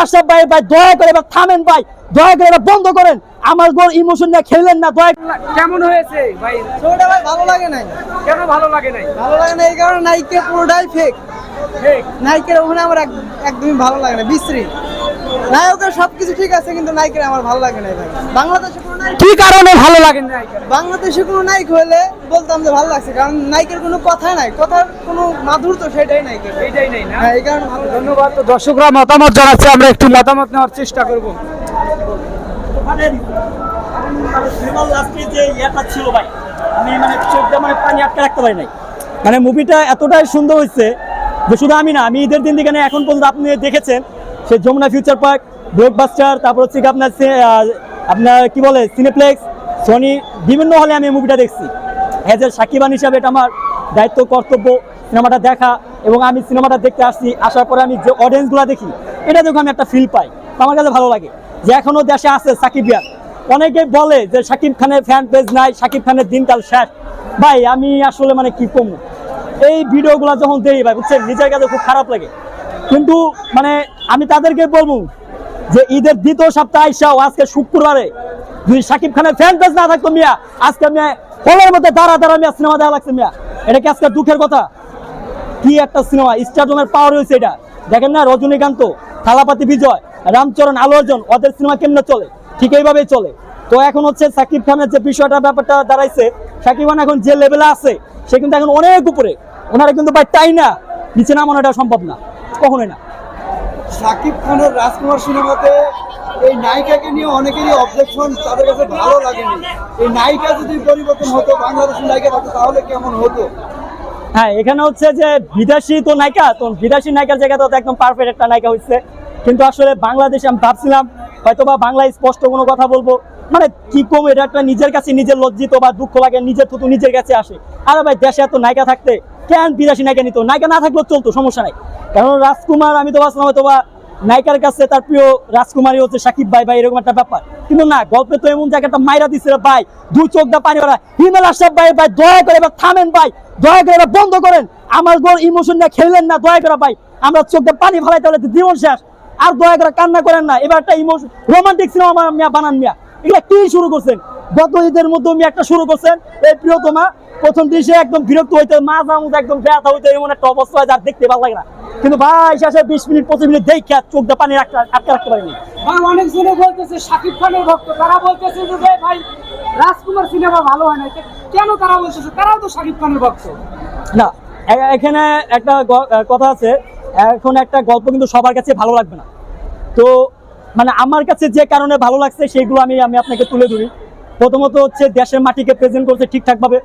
আশরাফ ভাই ভাই দয়া করে এবার থামেন ভাই দয়া করে এবার বন্ধ করেন। আমার গোল ইমোশন নিয়ে খেলেন না দয়া কেমন হয়েছে ভাই? শোটা ভাই ভালো লাগে নাই। কেন ভালো লাগে নাই? ভালো লাগে না এই কারণে নাইকে পুরোটাই ফেক ঠিক নাইকের ওখানে আমার এক- একদমই ভালো লাগে না বিশ্রী। নায়কের সবকিছু ঠিক আছে কিন্তু নাইকের আমার ভালো লাগে না ভাই। বাংলাদেশে কোনো নায়ক কি কারণে ভালো লাগে না বাংলাদেশে কোনো নায়ক হলে বলতাম যে ভালো লাগছে কারণ নায়কের কোনো কথা নাই। কথার কোনো মাধুর্য সেটাই নায়কের এইটাই নেই না? হ্যাঁ এই কারণে ভালো ধন্যবাদ। তো দর্শকরা মতামত জানাচ্ছে আমরা একটু মতামত নেওয়ার চেষ্টা করব। সিনেমার লাস্টে যে ইয়েটা ছিল ভাই আমি মানে চোখ দিয়ে মানে পানি আটকে রাখতে পারি নাই। মানে মুভিটা এতটাই সুন্দর হয়েছে যে শুধু আমি না আমি ঈদের দিন থেকে এখন পর্যন্ত আপনি দেখেছেন সে যমুনা ফিউচার পার্ক, ব্লকবাস্টার, তারপর হচ্ছে আপনার আপনার কি বলে, সিনেপ্লেক্স, সনি, বিভিন্ন হলে আমি মুভিটা দেখছি। অ্যাজ এ সাকিবান হিসাবে এটা আমার দায়িত্ব, কর্তব্য, সিনেমাটা দেখা এবং আমি সিনেমাটা দেখতে আসছি, আসার পরে আমি যে অডিয়েন্সগুলো দেখি, এটা দেখে আমি একটা ফিল পাই। আমার কাছে ভালো লাগে যে এখনও দেশে আছে সাকিব ইয়ার। অনেকে বলে যে শাকিব খানের ফ্যান পেজ নাই শাকিব খানের দিনকাল শেষ। ভাই, আমি আসলে মানে কি কম? এই ভিডিওগুলো যখন দেখি ভাই, বুঝছেন? নিজের কাছে খুব খারাপ লাগে। কিন্তু মানে আমি তাদেরকে বলব যে ঈদের দ্বিতীয় সপ্তাহ আইসাও আজকে শুক্রবারে যদি শাকিব খানের ফ্যান পেজ না থাকতো মিয়া, আজকে আমি হলের মধ্যে দাঁড়া দাঁড়া মিয়া সিনেমা দেখা লাগছে মিয়া। এটা কি আজকে দুঃখের কথা? কি একটা সিনেমা স্টারডমের পাওয়ার হয়েছে এটা। দেখেন না, রজনীকান্ত, থালাপাতি বিজয়, রামচরণ, আলু অর্জন, ওদের সিনেমা কেমনে চলে? ঠিক এইভাবেই চলে। তো এখন হচ্ছে সাকিব খানের যে বিষয়টা, ব্যাপারটা দাঁড়াইছে, সাকিব খান এখন যে লেভেলে আছে, সে কিন্তু এখন অনেক উপরে। ওনারা কিন্তু ভাই তাই না? নিচে নামানো এটা সম্ভব না। কখনোই না। সাকিব খানের রাজকুমার সিনেমাতে এই নায়িকাকে নিয়ে অনেকেরই অবজেকশন তাদের কাছে ভালো লাগেনি। এই নায়িকা যদি পরিবর্তন হতো বাংলাদেশের নায়িকা হতো তাহলে কেমন হতো? হ্যাঁ এখানে হচ্ছে যে বিদেশি তো নায়িকা তো বিদেশি নায়িকার জায়গায় তো একদম পারফেক্ট একটা নায়িকা হচ্ছে কিন্তু আসলে বাংলাদেশে আমি ভাবছিলাম হয়তো বা বাংলায় স্পষ্ট কোনো কথা বলব। মানে কি কম এটা একটা নিজের কাছে নিজের লজ্জিত বা দুঃখ লাগে নিজের থুতু নিজের কাছে আসে। আরে ভাই দেশে এত নায়িকা থাকতে কেন বিদেশি নায়িকা নিত নায়িকা না থাকলেও চলতো, সমস্যা নাই। কারণ রাজকুমার, আমি তো ভাবছিলাম হয়তো বা নায়িকার কাছে তার প্রিয় রাজকুমারী হচ্ছে সাকিব ভাই ভাই, এরকম একটা ব্যাপার। কিন্তু না, গল্পে তো এমন জায়গাটা মাইরা দিচ্ছে ভাই দুই চোখ দা পানি ভরা। হিমেল আশরাফ ভাই ভাই, দয়া করে এবার থামেন ভাই, দয়া করে এবার বন্ধ করেন। আমার গোল ইমোশন নিয়ে খেললেন না, দয়া করে ভাই। আমরা চোখ দিয়ে পানি ফেলাই তাহলে জীবন শেষ। আর দয়া করে কান্না করেন না, এবার একটা ইমোশন রোমান্টিক সিনেমা বানান মিয়া। এগুলা কি শুরু করছেন? গত ঈদের মধ্যে মিয়া একটা শুরু করছেন এই প্রিয়তমা প্রথম দিন সে একদম বিরক্ত হইতে মাঝা মুখ একদম ব্যথা হইতে এমন একটা অবস্থা হয় যার দেখতে ভালো লাগে না। কিন্তু ভাই শেষে বিশ মিনিট পঁচিশ মিনিট দেখে চোখ দিয়ে পানি রাখতে আটকে রাখতে পারিনি। ভাই অনেকজনে বলতেছে শাকিব খানের ভক্ত। তারা বলতেছে যে ভাই, রাজকুমার সিনেমা ভালো হয় না। কেন তারা বলতেছে? তারাও তো শাকিব খানের ভক্ত। না এখানে একটা কথা আছে। এখন একটা গল্প কিন্তু সবার কাছে ভালো লাগবে না। তো মানে আমার কাছে যে কারণে ভালো লাগছে সেগুলো আমি আমি আপনাকে তুলে ধরি। প্রথমত হচ্ছে দেশের মাটিকে প্রেজেন্ট করছে ঠিকঠাকভাবে।